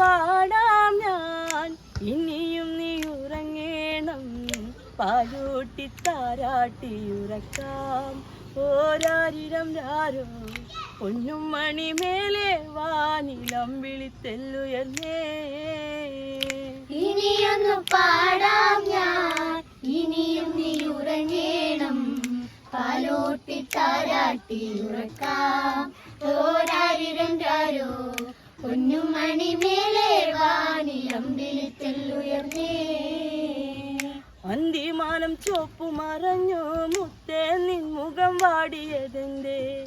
പാടാം ഞാൻ. ഇനിയും നീ ഉറങ്ങേണം. പാലൂട്ടി താരാട്ടി ഉറക്കാം. ഓരാരിരം രാരോ. പൊന്നും മണി മേലെ വാനിലം വിളിത്തെല്ലുയർന്നേ ഇനിയൊന്നു പാടാം ഞാൻ. ഇനിയും നീ ഉറങ്ങേണം. പാലോട്ടി താരാട്ടി ഉറക്കാം. ഓരാരിരം രാരോ. അന്തിമാനം ചോപ്പു മറഞ്ഞു മുത്തേ നിൻ മുഖം വാടിയതെന്തേ?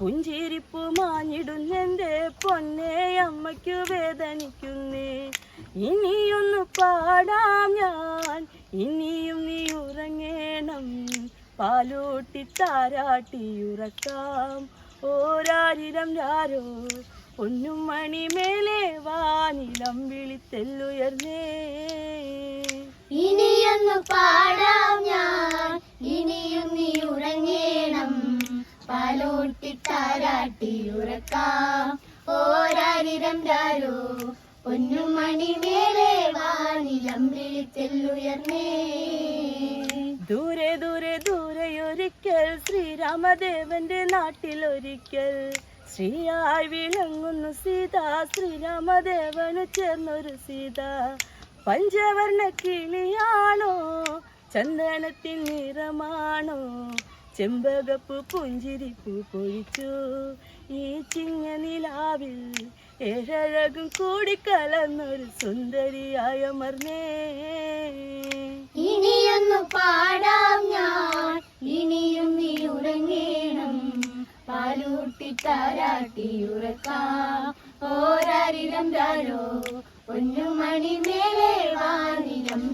പുഞ്ചിരിപ്പു മാഞ്ഞിടുന്നെന്തേ? പൊന്നെ അമ്മയ്ക്കു വേദനിക്കുന്നേ. ഇനിയൊന്നു പാടാം ഞാൻ ഇനിയും നീ ഉറങ്ങേണം. പാലൂട്ടി താരാട്ടി ഉറക്കാം. ഓരാരിരം രാരോ പൊന്നും മണി മേലെ വാനിലം വിളിത്തെല്ലുയർന്നേ. ഇനിയൊന്നു പാടാം ഞാൻ ഇനിയും നീ ഉറങ്ങേണം. പാലോട്ടി താരാട്ടി ഉറക്കാം. ഓരാരിരം രാരോ പൊന്നും മണി മേലെ വാനിലം വിളിത്തെല്ലുയർന്നേ. ദൂരെ ദൂരെ ദൂരെ ഒരിക്കൽ ശ്രീരാമദേവന്റെ നാട്ടിലൊരിക്കൽ ശ്രീയായി വിളങ്ങുന്നു സീത. ശ്രീരാമദേവന് ചേർന്നൊരു സീത. പഞ്ചവർണ കിളിയാണോ ചന്ദനത്തിൻ നിറമാണോ? ചെമ്പകപ്പൂ പുഞ്ചിരിപ്പൂ പൊഴിച്ചു. ഈ ചിങ്ങ നിലാവിൽ ഏഴഴകും കൂടിക്കലർന്നൊരു സുന്ദരിയായ മർന്നേ ഇനിയൊന്നു പാടാം താലൂട്ടി താരാട്ടി ഉറക്കാം ഓരാരിരം താരോ? ഒന്നു മണി മേലെ വാനിലം